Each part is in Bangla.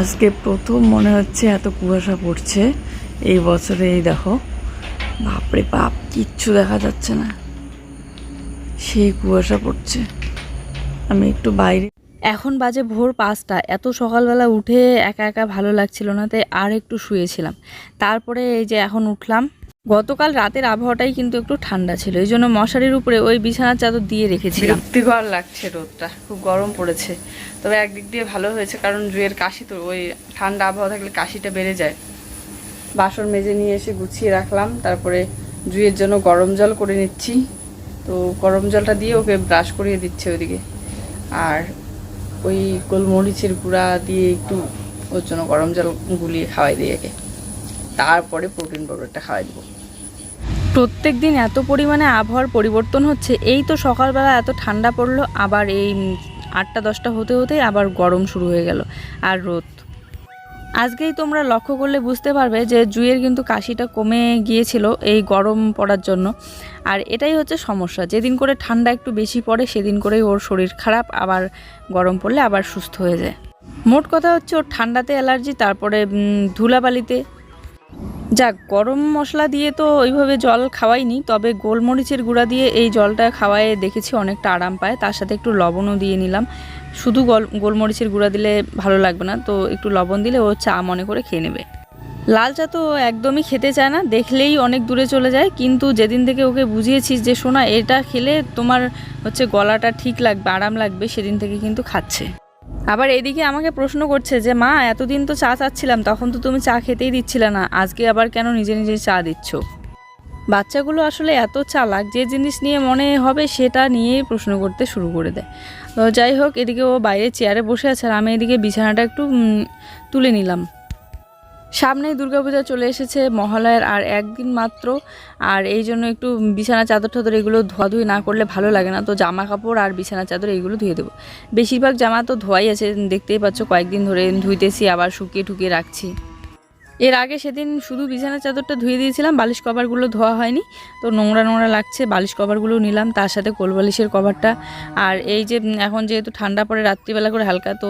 আজকে প্রথম মনে হচ্ছে এত কুয়াশা পড়ছে। এই বছরে এই দেখো। বাপরে বাপ, কিচ্ছু দেখা যাচ্ছে না। সেই কুয়াশা পড়ছে। আমি একটু বাইরে এখন বাজে ভোর পাঁচটা। এত সকালবেলা উঠে একা একা ভালো লাগছিল না, তাই আর একটু শুয়েছিলাম। তারপরে এই যে এখন উঠলাম গতকাল রাতের আবহাওয়াটাই কিন্তু একটু ঠান্ডা ছিল। এই জন্য মশারির উপরে ওই বিছানার চাদর দিয়ে রেখেছি বিরক্তিকর লাগছে রোদটা। খুব গরম পড়েছে। তবে একদিক দিয়ে ভালো হয়েছে, কারণ জুয়ের কাশি তো, ওই ঠান্ডা আবহাওয়া থাকলে কাশিটা বেড়ে যায়। বাসন মেজে নিয়ে এসে গুছিয়ে রাখলাম। তারপরে জুয়ের জন্য গরম জল করে নিচ্ছি। তো গরম জলটা দিয়ে ওকে ব্রাশ করিয়ে দিচ্ছে ওইদিকে। আর ওই গোলমরিচের গুঁড়া দিয়ে একটু ওর জন্য গরম জল গুলিয়ে খাওয়াই দিয়ে তারপরে প্রোটিন পাউডারটা খাওয়াই দেবো। প্রত্যেক দিন এত পরিমাণে আবহাওয়ার পরিবর্তন হচ্ছে, এই তো সকালবেলা এত ঠান্ডা পড়ল, আবার এই আটটা দশটা হতে হতেই আবার গরম শুরু হয়ে গেল আর রোদ। আজকেই তোমরা লক্ষ্য করলে বুঝতে পারবে যে জুয়ের কিন্তু কাশিটা কমে গিয়েছিল এই গরম পড়ার জন্য। আর এটাই হচ্ছে সমস্যা, যেদিন করে ঠান্ডা একটু বেশি পড়ে সেদিন করেই ওর শরীর খারাপ, আবার গরম পড়লে আবার সুস্থ হয়ে যায়। মোট কথা হচ্ছে ওর ঠান্ডাতে অ্যালার্জি, তারপরে ধুলাবালিতে যাক, গরম মশলা দিয়ে তো ওইভাবে জল খাওয়াইনি, তবে গোলমরিচের গুঁড়া দিয়ে এই জলটা খাওয়ায় দেখেছি অনেকটা আরাম পায়। তার সাথে একটু লবণও দিয়ে নিলাম। শুধু গল, গোলমরিচের গুঁড়া দিলে ভালো লাগবে না, তো একটু লবণ দিলে ও চা মনে করে খেয়ে নেবে। লাল চা তো একদমই খেতে চায় না, দেখলেই অনেক দূরে চলে যায়, কিন্তু যেদিন থেকে ওকে বুঝিয়েছিস যে, শোনা, এটা খেলে তোমার হচ্ছে গলাটা ঠিক লাগবে, আরাম লাগবে, সেদিন থেকে কিন্তু খাচ্ছে। আবার এদিকে আমাকে প্রশ্ন করছে যে, মা, এতদিন তো চা চাচ্ছিলাম, তখন তো তুমি চা খেতেই দিচ্ছিলে না, আজকে আবার কেন নিজে নিজে চা দিচ্ছ? বাচ্চাগুলো আসলে এত চালাক, যে জিনিস নিয়ে মনে হবে সেটা নিয়েই প্রশ্ন করতে শুরু করে দেয়। তো যাই হোক, এদিকে ও বাইরে চেয়ারে বসে আছে আর আমি এদিকে বিছানাটা একটু তুলে নিলাম। সামনেই দুর্গাপূজা চলে এসেছে মহালয়ার আর একদিন মাত্র। আর এই জন্য একটু বিছানা চাদর টাদর এগুলো ধোয়াধুয়ি না করলে ভালো লাগে না। তো জামা কাপড় আর বিছানা চাদর এইগুলো ধুয়ে দেবো। বেশিরভাগ জামা তো ধোয়াই আছে, দেখতেই পাচ্ছ কয়েকদিন ধরে ধুইতেছি, আবার শুকিয়ে ঠুকিয়ে রাখছি। এর আগে সেদিন শুধু বিছানা চাদরটা ধুয়ে দিয়েছিলাম, বালিশ কভারগুলো ধোয়া হয়নি। তো নোংরা নোংরা লাগছে, বালিশ কভারগুলো নিলাম, তার সাথে কোল বালিশের কভারটা। আর এই যে এখন যেহেতু ঠান্ডা পড়ে রাত্রিবেলা করে হালকা, তো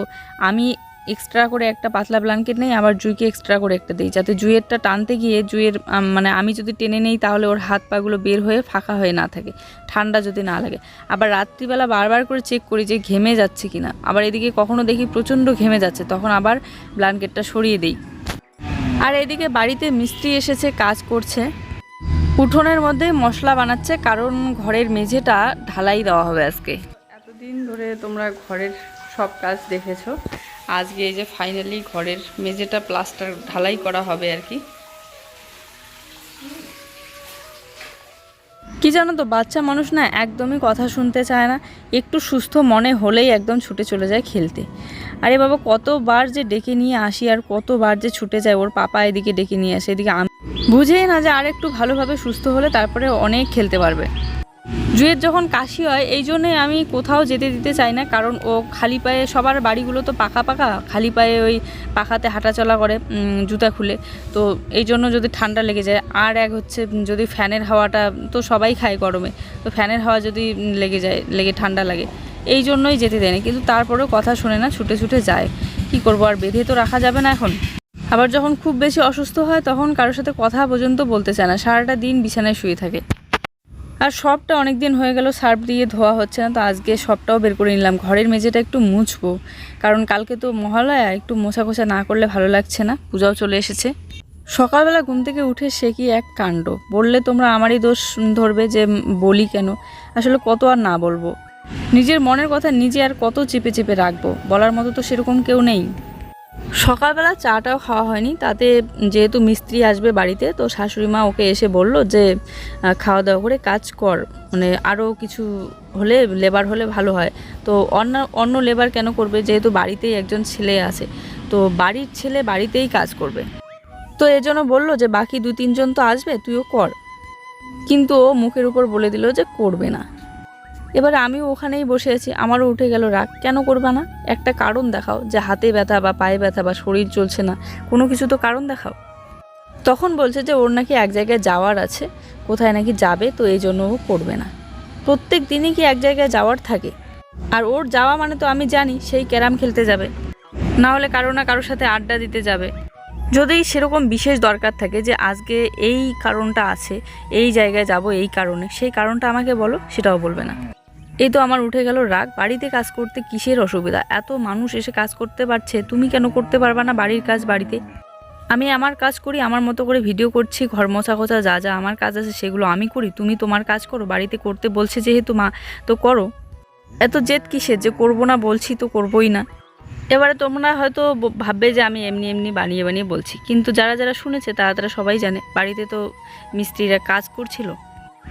আমি এক্সট্রা করে একটা পাতলা ব্ল্যাঙ্কেট নেই, আবার জুইকে এক্সট্রা করে একটা দিই। যাতে জুইয়েরটা টানতে গিয়ে জুইয়ের মানে আমি যদি টেনে নেই তাহলে ওর হাত পাগুলো বের হয়ে ফাঁকা হয়ে না থাকে, ঠান্ডা যদি না লাগে। আবার রাত্রিবেলা বারবার করে চেক করি যে ঘেমে যাচ্ছে কিনা। আবার এদিকে কখনো দেখি প্রচণ্ড ঘেমে যাচ্ছে, তখন আবার ব্ল্যাঙ্কেটটা সরিয়ে দিই। আর এদিকে বাড়িতে মিস্ত্রি এসেছে, কাজ করছে। উঠোনের মধ্যে মশলা বানাচ্ছে, কারণ ঘরের মেঝেটা ঢালাই দেওয়া হবে আজকে। এতদিন ধরে তোমরা ঘরের সব কাজ দেখেছ। আজকে এই যে ফাইনালি ঘরের মেঝেটা প্লাস্টার ঢালাই করা হবে আর কি। কি জানো তো, বাচ্চা মানুষ না একদমই কথা শুনতে চায় না, একটু সুস্থ মনে হলেই একদম ছুটে চলে যায় খেলতে। আরে বাবা, কতবার যে ডেকে নিয়ে আসি আর কতবার যে ছুটে যায়, ওর পাপা এদিকে ডেকে নিয়ে আসে, এদিকে আমি বুঝেই না যে আর একটু ভালোভাবে সুস্থ হলে তারপরে অনেক খেলতে পারবে। জুয়ের যখন কাশি হয়, এই জন্যে আমি কোথাও যেতে দিতে চাই না, কারণ ও খালি পায়ে, সবার বাড়িগুলো তো পাকা পাকা, খালি পায়ে ওই পাখাতে হাঁটাচলা করে জুতা খুলে। তো এই জন্য যদি ঠান্ডা লেগে যায়, আর এক হচ্ছে যদি ফ্যানের হাওয়াটা তো সবাই খায় গরমে, তো ফ্যানের হাওয়া যদি লেগে যায়, লেগে ঠান্ডা লাগে, এই জন্যই যেতে দেয় না। কিন্তু তারপরেও কথা শোনে না, ছুটে ছুটে যায়। কি করব, আর বেঁধে তো রাখা যাবে না এখন। আবার যখন খুব বেশি অসুস্থ হয়, তখন কারোর সাথে কথা পর্যন্ত বলতে চায় না। সারাটা দিন বিছানায় শুয়ে থাকে। আর সবটা অনেক দিন হয়ে গেল, সার্ফ দিয়ে ধোয়া হচ্ছে না, তো আজকে সবটাও বের করে নিলাম। ঘরের মেঝেটা একটু মুছবো, কারণ কালকে তো মহালয়া, একটু মোছা কোছা না করলে ভালো লাগছে না, পূজাও চলে এসেছে। সকালবেলা ঘুম থেকে উঠে সে কি এক কাণ্ড? বললে তোমরা আমারই দোষ ধরবে যে বলি কেন? আসলে কত আর না বলব। নিজের মনের কথা নিজে আর কত চেপে চেপে রাখব? বলার মতো তো সেরকম কেউ নেই। সকালবেলা চাটাও খাওয়া হয়নি, তাতে যেহেতু মিস্ত্রি আসবে বাড়িতে, তো শাশুড়ি মা ওকে এসে বলল যে খাওয়া দাওয়া করে কাজ কর মানে আরও কিছু হলে লেবার হলে ভালো হয়। তো অন্য অন্য লেবার কেন করবে, যেহেতু বাড়িতেই একজন ছেলে আছে, তো বাড়ির ছেলে বাড়িতেই কাজ করবে। তো এজন্য বলল যে, বাকি দু তিনজন তো আসবে, তুইও কর। কিন্তু ও মুখের উপর বলে দিল যে, করবে না। এবার আমিও ওখানেই বসে আছি। আমারও উঠে গেল রাগ। কেন করবা না? একটা কারণ দেখাও যে হাতে ব্যথা বা পায়ে ব্যথা বা শরীর চলছে না। কোনো কিছু তো কারণ দেখাও। তখন বলছে যে ওর নাকি এক জায়গায় যাওয়ার আছে। কোথায় নাকি যাবে তো এই জন্য ও করবে না। প্রত্যেক দিনই কি এক জায়গায় যাওয়ার থাকে? আর ওর যাওয়া মানে তো আমি জানি, সেই ক্যারাম খেলতে যাবে। না হলে কারও না কারোর সাথে আড্ডা দিতে যাবে। যদি সেরকম বিশেষ দরকার থাকে যে আজকে এই কারণটা আছে, এই জায়গায় যাব এই কারণে, সেই কারণটা আমাকে বলো, সেটাও বলবে না। এই তো আমার উঠে গেল রাগ। বাড়িতে কাজ করতে কিসের অসুবিধা? এত মানুষ এসে কাজ করতে পারছে, তুমি কেন করতে পারবা না বাড়ির কাজ বাড়িতে? আমি আমার কাজ করি, আমার মতো করে ভিডিও করছি, ঘর মোছা খোঁচা যা যা আমার কাজ আছে সেগুলো আমি করি, তুমি তোমার কাজ করো, বাড়িতে করতে বলছে যেহেতু মা, তো করো। এত জেদ কিসের? যে করব না বলছি তো করবোই না। এবারে তোমরা হয়তো ভাববে যে আমি এমনি এমনি বানিয়ে বানিয়ে বলছি, কিন্তু যারা যারা শুনেছে তারা তারা সবাই জানে, বাড়িতে তো মিস্ত্রিরা কাজ করছিল।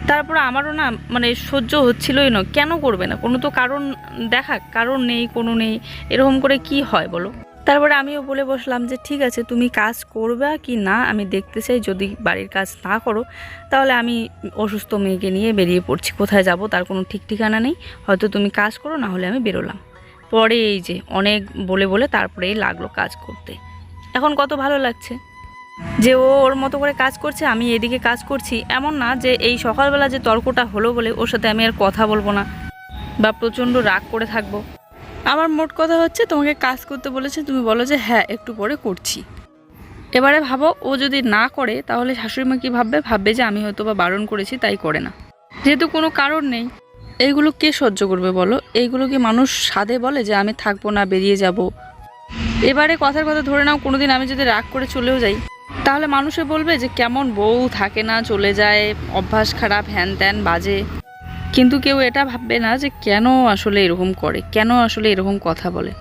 তারপর আমারও না মানে সহ্য হচ্ছিলই না। কেন করবে না? কোনো তো কারণ দেখা, কারণ নেই, কোনো নেই, এরকম করে কি হয় বলো? তারপরে আমিও বলে বসলাম যে, ঠিক আছে, তুমি কাজ করবে কি না? আমি দেখতে চাই, যদি বাড়ির কাজ না করো, তাহলে আমি অসুস্থ মেয়েকে নিয়ে বেরিয়ে পড়ছি। কোথায় যাব? তার কোনো ঠিক ঠিকানা নেই। হয়তো তুমি কাজ করো, না হলে আমি বেরোলাম। পরে এই যে, অনেক বলে বলে তারপরেই লাগল কাজ করতে। এখন কত ভালো লাগছে? যে ও ওর মতো করে কাজ করছে, আমি এদিকে কাজ করছি। এমন না যে এই সকালবেলা যে তর্কটা হলো বলে ওর সাথে আমি আর কথা বলব না বা প্রচণ্ড রাগ করে থাকব। আমার মোট কথা হচ্ছে, তোমাকে কাজ করতে বলেছে, তুমি বলো যে হ্যাঁ একটু পরে করছি। এবারে ভাবো, ও যদি না করে, তাহলে শাশুড়ি মা কী ভাববে? ভাববে যে আমি হয়তো বা বারণ করেছি, তাই করে না। যেহেতু কোনো কারণ নেই, এইগুলো কে সহ্য করবে বলো? এইগুলো কি মানুষ সাধে বলে যে আমি থাকব না, বেরিয়ে যাব? এবারে কথার কথা ধরে নাও, কোনোদিন আমি যদি রাগ করে চলেও যাই। তাহলে মানুষে বলবে যে কেমন বউ থাকে না, চলে যায়, অভ্যাস খারাপ, হ্যান ত্যান, বাজে। কিন্তু কেউ এটা ভাববে না যে কেন আসলে এরকম করে, কেন আসলে এরকম কথা বলে।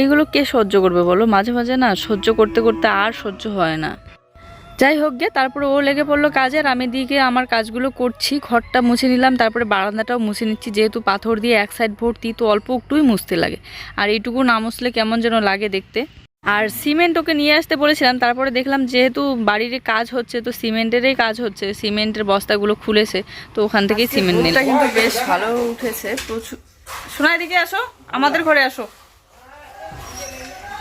এইগুলো কে সহ্য করবে বলো? মাঝে মাঝে না সহ্য করতে করতে আর সহ্য হয় না। যাই হোক গে, তারপরে ও লেগে পড়ল কাজে আর আমি দিকে আমার কাজগুলো করছি, ঘরটা মুছে নিলাম, তারপরে বারান্দাটাও মুছে নিচ্ছি, যেহেতু পাথর দিয়ে এক সাইড ভর্তি, তো অল্প একটুই মুছতে লাগে। আর এইটুকু না মুছলে কেমন যেন লাগে দেখতে। আর সিমেন্ট ওকে নিয়ে আসতে বলেছিলাম তারপরে দেখলাম যেহেতু বাড়ির কাজ হচ্ছে তো সিমেন্টেরই কাজ হচ্ছে সিমেন্টের বস্তাগুলো খুলেছে তো ওখান থেকেই সিমেন্ট নিলাম। কিন্তু বেশ ভালো উঠেছে প্রচুর শোনা এদিকে আসো আমাদের ঘরে আসো।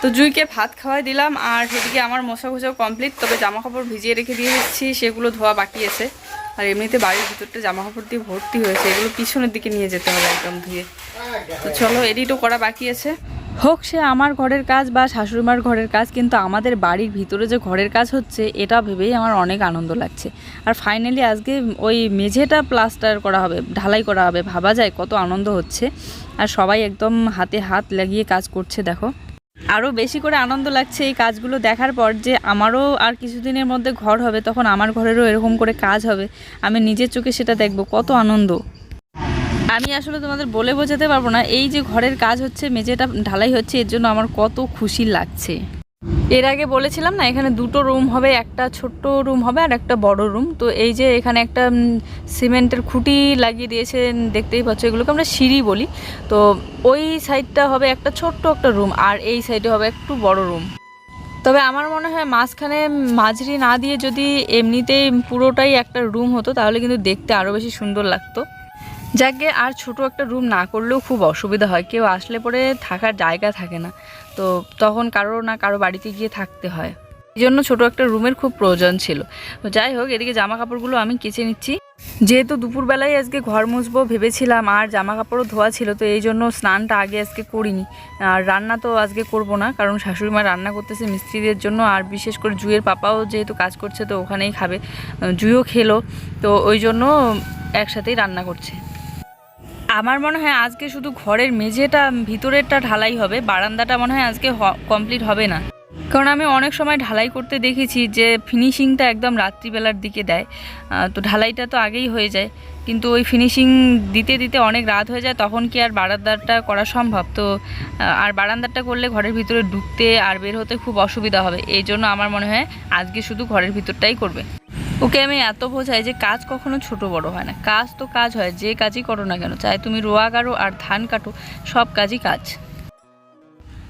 তো জুইকে ভাত খাওয়াই দিলাম আর সেদিকে আমার মশা ঘষাও কমপ্লিট তবে জামা কাপড় ভিজিয়ে রেখে দিয়ে দিচ্ছি সেগুলো ধোয়া বাকি আছে। আর এমনিতে বাড়ির ভিতরটা জামা কাপড় দিয়ে ভর্তি হয়েছে এগুলো পিছনের দিকে নিয়ে যেতে হবে একদম ধুয়ে। তো চলো এডিটও করা বাকি আছে। হোক সে আমার ঘরের কাজ বা শাশুড়িমার ঘরের কাজ, কিন্তু আমাদের বাড়ির ভিতরে যে ঘরের কাজ হচ্ছে, এটা ভেবেই আমার অনেক আনন্দ লাগছে। আর ফাইনালি আজকে ওই মেঝেটা প্লাস্টার করা হবে, ঢালাই করা হবে, ভাবা যায় কত আনন্দ হচ্ছে। আর সবাই একদম হাতে হাত লাগিয়ে কাজ করছে, দেখো। আরও বেশি করে আনন্দ লাগছে এই কাজগুলো দেখার পর যে আমারও আর কিছুদিনের মধ্যে ঘর হবে, তখন আমার ঘরেরও এরকম করে কাজ হবে। আমি নিজের চোখে সেটা দেখব, কত আনন্দ। আমি আসলে তোমাদের বলে বোঝাতে পারব না। এই যে ঘরের কাজ হচ্ছে, মেঝেটা ঢালাই হচ্ছে, এর জন্য আমার কত খুশি লাগছে। এর আগে বলেছিলাম না, এখানে দুটো রুম হবে, একটা ছোট্ট রুম হবে আর একটা বড় রুম। তো এই যে এখানে একটা সিমেন্টের খুঁটি লাগিয়ে দিয়েছে, দেখতেই পাচ্ছ, এগুলোকে আমরা সিঁড়ি বলি। তো ওই সাইডটা হবে একটা ছোট্ট একটা রুম আর এই সাইডে হবে একটু বড় রুম। তবে আমার মনে হয় মাঝখানে মাঝরি না দিয়ে যদি এমনিতেই পুরোটাই একটা রুম হতো, তাহলে কিন্তু দেখতে আরও বেশি সুন্দর লাগতো। যাকে আর ছোট একটা রুম না করলেও খুব অসুবিধা হয়। কেউ আসলে পরে থাকার জায়গা থাকে না। তো তখন কারও না কারও বাড়িতে গিয়ে থাকতে হয়। এই জন্য ছোট একটা রুমের খুব প্রয়োজন ছিল। যাই হোক, এদিকে জামা কাপড়গুলো আমি কেচে নিচ্ছি। যেহেতু দুপুরবেলায় আজকে ঘর মুছবো ভেবেছিলাম, আর জামা কাপড়ও ধোয়া ছিল, তো এই জন্য স্নানটা আগে আজকে করিনি। আর রান্না তো আজকে করব না, কারণ শাশুড়ি মা রান্না করতেছে মিস্ত্রিদের জন্য, আর বিশেষ করে জুয়ের পাপাও যেহেতু কাজ করছে, তো ওখানেই খাবে। জুইও খেলো, তো ওই জন্য একসাথেই রান্না করছে। আমার মনে হয় আজকে শুধু ঘরের মেঝেটা, ভিতরেরটা ঢালাই হবে, বারান্দাটা মনে হয় আজকে কমপ্লিট হবে না। কারণ আমি অনেক সময় ঢালাই করতে দেখেছি যে ফিনিশিংটা একদম রাত্রিবেলার দিকে দেয়। তো ঢালাইটা তো আগেই হয়ে যায়। কিন্তু ওই ফিনিশিং দিতে দিতে অনেক রাত হয়ে যায়, তখন কি আর বারান্দাটা করা সম্ভব? তো আর বারান্দাটা করলে ঘরের ভিতরে ঢুকতে আর বের হতে খুব অসুবিধা হবে। এই জন্য আমার মনে হয় আজকে শুধু ঘরের ভিতরটাই করবে। ওকে আমি এত বোঝাই যে কাজ কখনো ছোট বড় হয় না। কাজ তো কাজ হয়, যে কাজই করো না কেন, চাই তুমি রোয়া কাটো আর ধান কাটো, সব কাজই কাজ।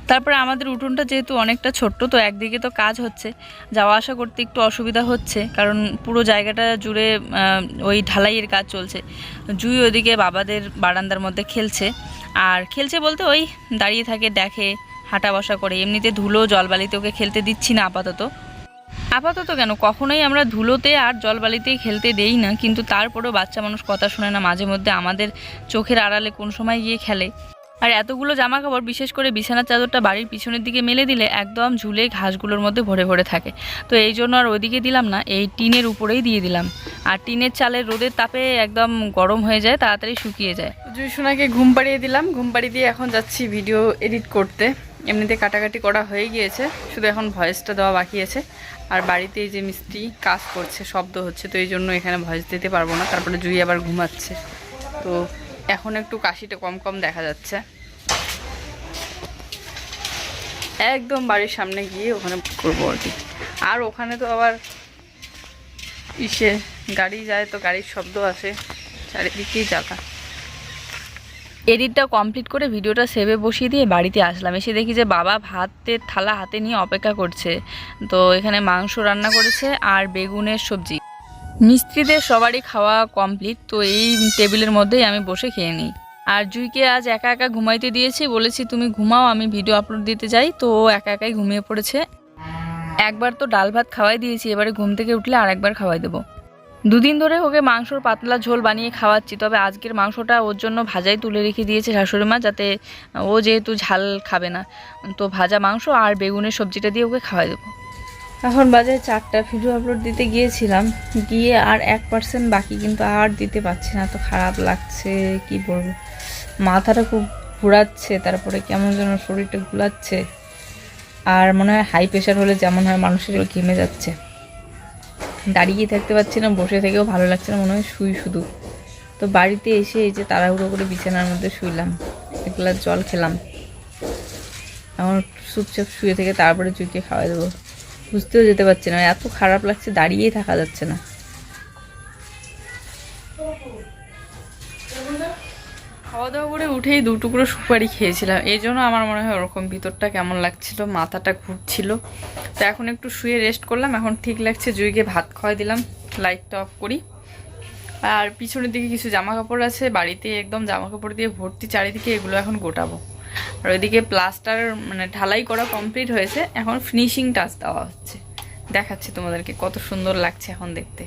তারপরে আমাদের উঠোনটা যেহেতু অনেকটা ছোট্ট, তো একদিকে তো কাজ হচ্ছে। যাওয়া আসা করতে একটু অসুবিধা হচ্ছে, কারণ পুরো জায়গাটা জুড়ে ওই ঢালাইয়ের কাজ চলছে। জুই ওদিকে বাবাদের বারান্দার মধ্যে খেলছে, আর খেলছে বলতে ওই দাঁড়িয়ে থাকে, দেখে, হাঁটা বসা করে। এমনিতে ধুলো জলবালিতে ওকে খেলতে দিচ্ছি না আপাতত। আপাতত কেন? কখনোই আমরা ধুলোতে আর জলবালিতে খেলতে দেই না, কিন্তু তারপরেও বাচ্চা মানুষ কথা শোনে না, মাঝে মধ্যে আমাদের চোখের আড়ালে কোন সময় গিয়ে খেলে। আর এতগুলো জামা কাপড় বিশেষ করে বিছানার চাদরটা বাড়ির পিছনের দিকে মেলে দিলে একদম ঝুলে ঘাসগুলোর মধ্যে ভরে ভরে থাকে। তো এই জন্য আর ওইদিকে দিলাম না, এই টিনের উপরেই দিয়ে দিলাম। আর টিনের চালের রোদের তাপে একদম গরম হয়ে যায়, তাড়াতাড়ি শুকিয়ে যায়। জুইসোনাকে ঘুম পাড়িয়ে দিলাম, ঘুম পাড়িয়ে দিয়ে এখন যাচ্ছি ভিডিও এডিট করতে। এমনিতে কাটাকাটি করা হয়ে গিয়েছে, শুধু এখন ভয়েসটা দেওয়া বাকি আছে। আর বাড়িতে এই যে মিস্ত্রি কাজ করছে, শব্দ হচ্ছে, তো এই জন্য এখানে ভয়েস দিতে পারব না, তারপরে জুই আবার ঘুমাচ্ছে। তো এখন একটু কাশিটা কম কম দেখা যাচ্ছে। একদম বাড়ির সামনে গিয়ে ওখানে করব আর কি। আর ওখানে তো আবার ইসে, গাড়ি যায় তো গাড়ির শব্দ আসে, চারিদিকেই জ্বালা এডিটটা কমপ্লিট করে ভিডিওটা সেভে বসিয়ে দিয়ে বাড়িতে আসলাম। এসে দেখি যে বাবা ভাতের থালা হাতে নিয়ে অপেক্ষা করছে। তো এখানে মাংস রান্না করেছে আর বেগুনের সবজি। মিস্ত্রিদের সবারই খাওয়া কমপ্লিট তো এই টেবিলের মধ্যেই আমি বসে খেয়ে নিই। আর জুইকে আজ একা একা ঘুমাইতে দিয়েছি, বলেছি তুমি ঘুমাও, আমি ভিডিও আপলোড দিতে যাই। তো একা একাই ঘুমিয়ে পড়েছে। একবার তো ডাল ভাত খাওয়াই দিয়েছি, এবারে ঘুম থেকে উঠলে আর একবার খাওয়াই দেবো। দুদিন ধরে ওকে মাংসর পাতলা ঝোল বানিয়ে খাওয়াচ্ছি, তবে আজকের মাংসটা ওর জন্য ভাজাই তুলে রেখে দিয়েছে শাশুড়ি মা, যাতে ও যেহেতু ঝাল খাবে না। তো ভাজা মাংস আর বেগুনের সবজিটা দিয়ে ওকে খাওয়াই দেবো। এখন বাজারে চারটা ভিডিও আপলোড দিতে গিয়েছিলাম, গিয়ে আর এক পার্সেন্ট বাকি কিন্তু আর দিতে পারছি না তো খারাপ লাগছে, কি বলব? মাথাটা খুব ঘোরাচ্ছে, তারপরে কেমন যেন শরীরটা ঘুলাচ্ছে, আর মনে হয় হাই প্রেশার হলে যেমন হয় মানুষের ঘেমে যাচ্ছে। দাঁড়িয়ে থাকতে পারছি না, বসে থেকেও ভালো লাগছে না, মনে হয় শুই শুধু। তো বাড়িতে এসে এই যে তাড়াহুড়ো করে বিছানার মধ্যে শুইলাম এক গ্লাস জল খেলাম। এখন চুপচাপ শুয়ে থেকে তারপরে চুইকে খাওয়া দেবো। বুঝতেও যেতে পারছি না, এত খারাপ লাগছে, দাঁড়িয়েই থাকা যাচ্ছে না। খাওয়া দাওয়া করে উঠেই দু টুকরো সুপারি খেয়েছিলাম। এই জন্য আমার মনে হয় ওরকম ভিতরটা কেমন লাগছিল, মাথাটা ঘুরছিল। তো এখন একটু শুয়ে রেস্ট করলাম, এখন ঠিক লাগছে জুইকে ভাত খাওয়াই দিলাম লাইটটা অফ করি। আর পিছনের দিকে কিছু জামা কাপড় আছে, বাড়িতে একদম জামা কাপড় দিয়ে ভর্তি চারিদিকে এগুলো এখন গোটাবো। আর ওইদিকে প্লাস্টার মানে ঢালাই করা কমপ্লিট হয়েছে, এখন ফিনিশিং টাচ দেওয়া হচ্ছে। দেখাচ্ছি তোমাদেরকে কত সুন্দর লাগছে এখন দেখতে।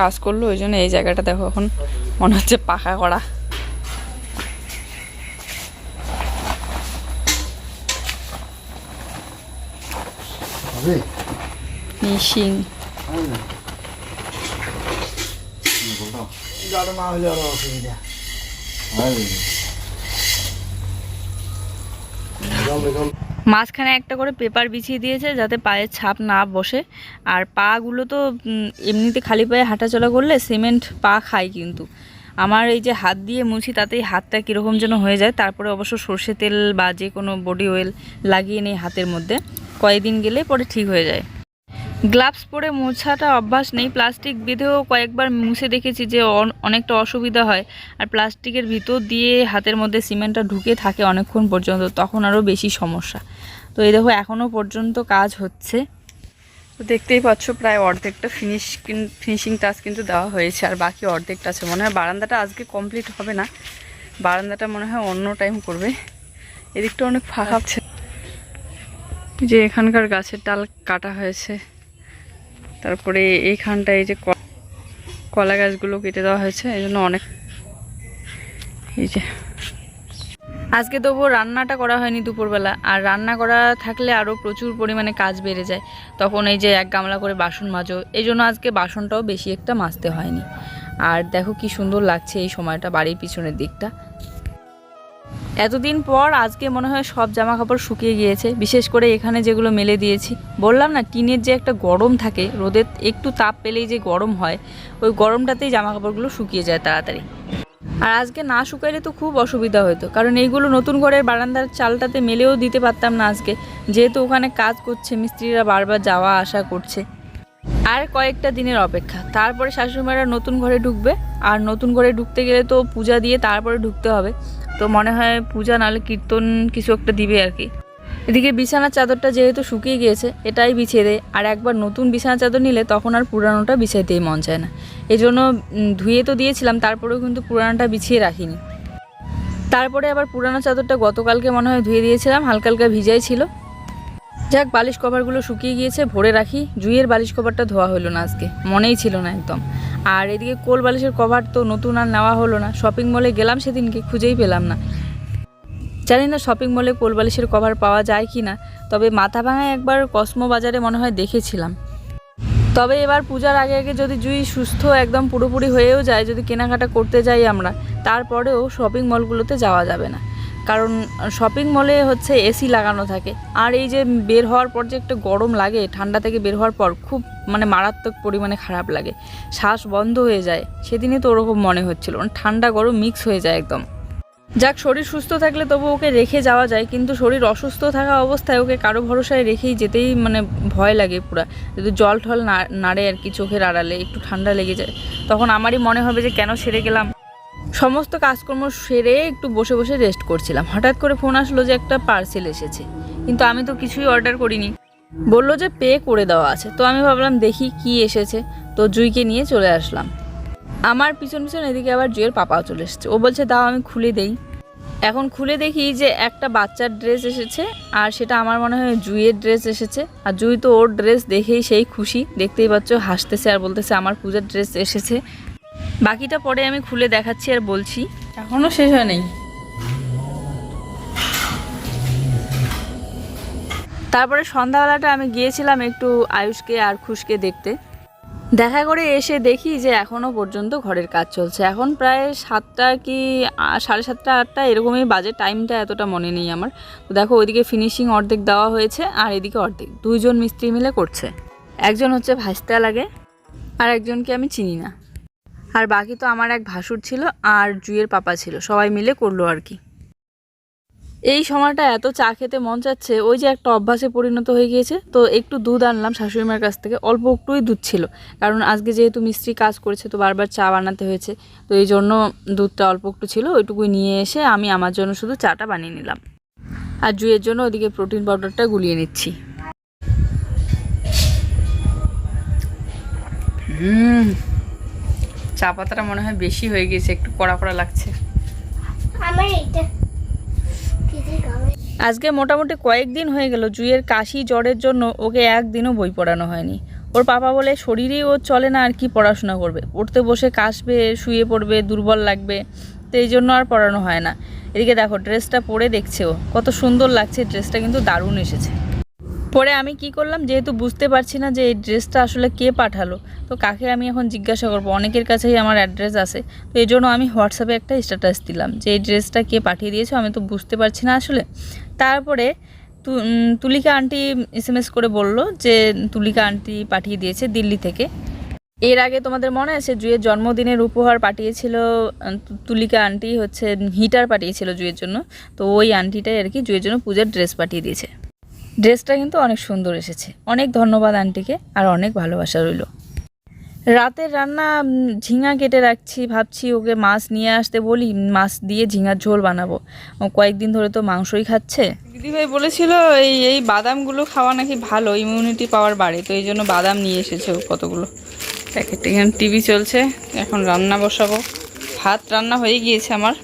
কাজ করল ওই জন্য এই জায়গাটা দেখো এখন মনে হচ্ছে পাকা করা জল জল মাঝখানে একটা করে পেপার বিছিয়ে দিয়েছে যাতে পায়ের ছাপ না বসে। আর পাগুলো তো এমনিতে খালি পায়ে হাঁটাচলা করলে সিমেন্ট পা খায় কিন্তু। আমার এই যে হাত দিয়ে মুছি, তাতেই হাতটা কীরকম যেন হয়ে যায়। তারপরে অবশ্য সর্ষে তেল বা যে কোনো বডি অয়েল লাগিয়ে নেই হাতের মধ্যে। কয়েকদিন গেলে পরে ঠিক হয়ে যায়। গ্লাভস পরে মোছাটা অভ্যাস নেই। প্লাস্টিক বেঁধেও কয়েকবার মুছে দেখেছি যে অন- অনেকটা অসুবিধা হয়। আর প্লাস্টিকের ভিতর দিয়ে হাতের মধ্যে সিমেন্টটা ঢুকে থাকে অনেকক্ষণ পর্যন্ত, তখন আরও বেশি সমস্যা। তো এই দেখো, এখনও পর্যন্ত কাজ হচ্ছে। তো দেখতেই পাচ্ছ, প্রায় অর্ধেকটা ফিনিশ ফিনিশিং টাচ কিন্তু দেওয়া হয়েছে, আর বাকি অর্ধেকটা আছে। মনে হয় বারান্দাটা আজকে কমপ্লিট হবে না। বারান্দাটা মনে হয় অন্য টাইম করবে। এদিকটা অনেক ফাঁকা যে এখানকার গাছের ডাল কাটা হয়েছে। তারপরে এইখানটায় এই যে কলা গাছগুলো কেটে দেওয়া হয়েছে, এই জন্য অনেক এই যে। আজকে তবুও রান্নাটা করা হয়নি দুপুরবেলা, আর রান্না করা থাকলে আরও প্রচুর পরিমাণে কাজ বেড়ে যায়। তখন এই যে এক গামলা করে বাসন মাজো, এই জন্য আজকে বাসনটাও বেশি একটা মাজতে হয়নি। আর দেখো কি সুন্দর লাগছে এই সময়টা বাড়ির পিছনের দিকটা। এতদিন পর আজকে মনে হয় সব জামা কাপড় শুকিয়ে গিয়েছে। বিশেষ করে এখানে যেগুলো মেলে দিয়েছি। বললাম না, টিনের যে একটা গরম থাকে রোদের একটু তাপ পেলেই যে গরম হয়, ওই গরমটাতেই জামা কাপড়গুলো শুকিয়ে যায় তাড়াতাড়ি। আর আজকে না শুকাইলে তো খুব অসুবিধা হতো কারণ এইগুলো নতুন ঘরের বারান্দার চালটাতে মেলেও দিতে পারতাম না আজকে। যেহেতু ওখানে কাজ করছে, মিস্ত্রিরা বারবার যাওয়া আসা করছে। আর কয়েকটা দিনের অপেক্ষা। তারপরে শাশুড়ি শাশুড়িমারা নতুন ঘরে ঢুকবে, আর নতুন ঘরে ঢুকতে গেলে তো পূজা দিয়ে তারপরে ঢুকতে হবে। তো মনে হয় পূজা নাহলে কীর্তন কিছু একটা দিবে আর কি। এদিকে বিছানার চাদরটা যেহেতু শুকিয়ে গিয়েছে, এটাই বিছিয়ে দেয়। আর একবার নতুন বিছানা চাদর নিলে তখন আর পুরানোটা বিছাইতেই মন চায় না। এই জন্য ধুয়ে তো দিয়েছিলাম, তারপরেও কিন্তু পুরানোটা বিছিয়ে রাখিনি। তারপরে আবার পুরানো চাদরটা গতকালকে মনে হয় ধুয়ে দিয়েছিলাম, হালকা হালকা ভিজাই ছিল। যাক, বালিশ কভারগুলো শুকিয়ে গিয়েছে, ভরে রাখি। জুইয়ের বালিশ কভারটা ধোয়া হলো না আজকে, মনেই ছিল না একদম। আর এদিকে কোল বালিশের কভার তো নতুন আর নেওয়া হলো না। শপিং মলে গেলাম সেদিনকে, খুঁজেই পেলাম না। জানি না শপিং মলে কোল বালিশের কভার পাওয়া যায় কি না, তবে মাথা ভাঙায় একবার কসমো বাজারে মনে হয় দেখেছিলাম। তবে এবার পূজার আগে আগে যদি জুই সুস্থ একদম পুরোপুরি হয়েও যায়, যদি কেনাকাটা করতে যাই আমরা, তারপরেও শপিং মলগুলোতে যাওয়া যাবে না। কারণ শপিং মলে হচ্ছে এসি লাগানো থাকে। আর এই যে বের হওয়ার পর যে একটা গরম লাগে, ঠান্ডা থেকে বের হওয়ার পর খুব মানে মারাত্মক পরিমাণে খারাপ লাগে। শ্বাস বন্ধ হয়ে যায়। সেদিনই তো ওরকম মনে হচ্ছিল। মানে ঠান্ডা, গরম মিক্স হয়ে যায় একদম। যাক, শরীর সুস্থ থাকলে তবু ওকে রেখে যাওয়া যায়, কিন্তু শরীর অসুস্থ থাকা অবস্থায় ওকে কারও ভরসায় রেখেই যেতেই মানে ভয় লাগে পুরা। যদি জল ঠল না- নাড়ে আর কি চোখের আড়ালে, একটু ঠান্ডা লেগে যায়, তখন আমারই মনে হবে যে কেন সেরে গেলাম। সমস্ত কাজকর্ম সেরে একটু বসে বসে রেস্ট করছিলাম। হঠাৎ করে ফোন আসলো যে একটা পার্সেল এসেছে। কিন্তু আমি তো কিছুই অর্ডার করিনি। বলল যে পে করে দেওয়া আছে। তো আমি ভাবলাম দেখি কি এসেছে। তো জুইকে নিয়ে চলে আসলাম। আমার পিছন পিছন এদিকে আবার জুয়ের পাপাও চলে এসেছে। ও বলছে, দাও, আমি খুলে দেই। এখন খুলে দেখি যে একটা বাচ্চার ড্রেস এসেছে আর সেটা আমার মনে হয় জুইয়ের ড্রেস এসেছে। আর জুই তো ওর ড্রেস দেখেই সেই খুশি। দেখতেই পাচ্ছ, হাসতেছে আর বলতেছে, আমার পূজার ড্রেস এসেছে। বাকিটা পরে আমি খুলে দেখাচ্ছি আর বলছি। এখনও শেষ হয় নাই তারপরে সন্ধ্যাবেলাটা আমি গিয়েছিলাম একটু আয়ুষকে আর খুশকে দেখতে। দেখা করে এসে দেখি যে এখনও পর্যন্ত ঘরের কাজ চলছে। এখন প্রায় সাতটা কি সাড়ে সাতটা আটটা এরকমই বাজে টাইমটা এতটা মনে নেই আমার। তো দেখো ওইদিকে ফিনিশিং অর্ধেক দেওয়া হয়েছে আর এদিকে অর্ধেক। দুইজন মিস্ত্রি মিলে করছে। একজন হচ্ছে ভাসতে লাগে আর একজনকে আমি চিনি না। আর বাকি তো আমার এক ভাসুর ছিল আর জুয়ের পাপা ছিল। সবাই মিলে করল আর কি। এই সময়টা এত চা খেতে মন চাচ্ছে, ওই যে একটা অভ্যাসে পরিণত হয়ে গিয়েছে। তো একটু দুধ আনলাম শাশুড়ি মার কাছ থেকে, অল্প একটুই দুধ ছিল। কারণ আজকে যেহেতু মিস্ত্রি কাজ করেছে, তো বারবার চা বানাতে হয়েছে। তো এই জন্য দুধটা অল্প একটু ছিল, ওইটুকুই নিয়ে এসে আমি আমার জন্য শুধু চাটা বানিয়ে নিলাম। আর জুয়ের জন্য ওদিকে প্রোটিন পাউডারটা গুলিয়ে নিচ্ছি। হুম। চা পাতাটা মনে হয় বেশি হয়ে গেছে একটু কড়া কড়া লাগছে। আমার এইটা। আজকে মোটামুটি কয়েকদিন হয়ে গেল জুইয়ের কাশি জ্বরের জন্য ওকে একদিনও বই পড়ানো হয়নি। ওর পাপা বলে শরীরেই ও চলে না আর কি পড়াশোনা করবে? পড়তে বসে কাশবে শুয়ে পড়বে দুর্বল লাগবে তো এই জন্য আর পড়ানো হয় না। এদিকে দেখো ড্রেসটা পরে দেখছে ও। কত সুন্দর লাগছে ড্রেসটা কিন্তু দারুণ এসেছে। পরে আমি কি করলাম, যেহেতু বুঝতে পারছি না যে এই ড্রেসটা আসলে কে পাঠালো, তো কাকে আমি এখন জিজ্ঞাসা করব? অনেকের কাছেই আমার অ্যাড্রেস আছে, তো এই জন্য আমি হোয়াটসঅ্যাপে একটা স্ট্যাটাস দিলাম যে এই ড্রেসটা কে পাঠিয়ে দিয়েছ, আমি তো বুঝতে পারছি না আসলে। তারপরে তুলিকা আন্টি এস করে বলল যে তুলিকা আন্টি পাঠিয়ে দিয়েছে দিল্লি থেকে। এর আগে তোমাদের মনে আছে জুয়ের জন্মদিনের উপহার পাঠিয়েছিল তুলিকা আন্টি হচ্ছে হিটার পাঠিয়েছিল জুয়ের জন্য, তো ওই আন্টিটাই আর কি জুয়ের জন্য পূজার ড্রেস পাঠিয়ে দিয়েছে। ড্রেসটা কিন্তু অনেক সুন্দর এসেছে। অনেক ধন্যবাদ আন্টিকে, আর অনেক ভালোবাসা রইল। রাতের রান্না ঝিঙা কেটে রাখছি, ভাবছি ওকে মাছ নিয়ে আসতে বলি, মাছ দিয়ে ঝিঙার ঝোল বানাবো। কয়েকদিন ধরে তো মাংসই খাচ্ছে। দিদিভাই বলেছিল, এই এই বাদামগুলো খাওয়া নাকি ভালো ইমিউনিটি পাওয়ার বাড়ে, তো এই জন্য বাদাম নিয়ে এসেছে কতগুলো। প্যাকেট এখানে টিভি চলছে, এখন রান্না বসাবো। ভাত রান্না হয়ে গিয়েছে আমার।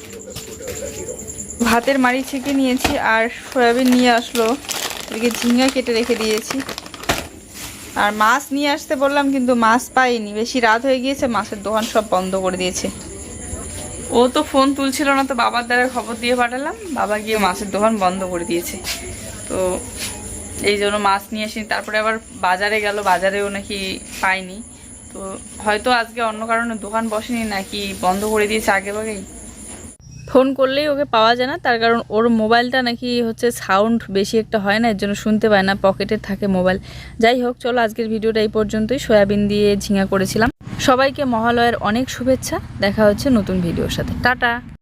ভাতের মাড়ি ছেঁকে নিয়েছি, আর সয়াবিন নিয়ে আসলো। এদিকে ঝিঙা কেটে রেখে দিয়েছি। আর মাছ নিয়ে আসতে বললাম, কিন্তু মাছ পাইনি। বেশি রাত হয়ে গিয়েছে, মাছের দোকান সব বন্ধ করে দিয়েছে। ও তো ফোন তুলছিল না, তো বাবার দ্বারা খবর দিয়ে পাঠালাম। বাবা গিয়ে মাছের দোকান বন্ধ করে দিয়েছে। তো এই জন্য মাছ নিয়ে আসিনি। তারপরে আবার বাজারে গেল, বাজারেও নাকি পাইনি। তো হয়তো আজকে অন্য কারণে দোকান বসেনি, নাকি বন্ধ করে দিয়েছে আগে আগেই ফোন করলেই ওকে পাওয়া যায় না। তার কারণ ওর মোবাইলটা নাকি হচ্ছে সাউন্ড বেশি একটা হয় না, এর জন্য শুনতে পায় না, পকেটে থাকে মোবাইল। যাই হোক, চলো আজকের ভিডিওটা এই পর্যন্তই। সয়াবিন দিয়ে ঝিঙা করেছিলাম। সবাইকে মহালয়ের অনেক শুভেচ্ছা। দেখা হচ্ছে নতুন ভিডিওর সাথে। টাটা!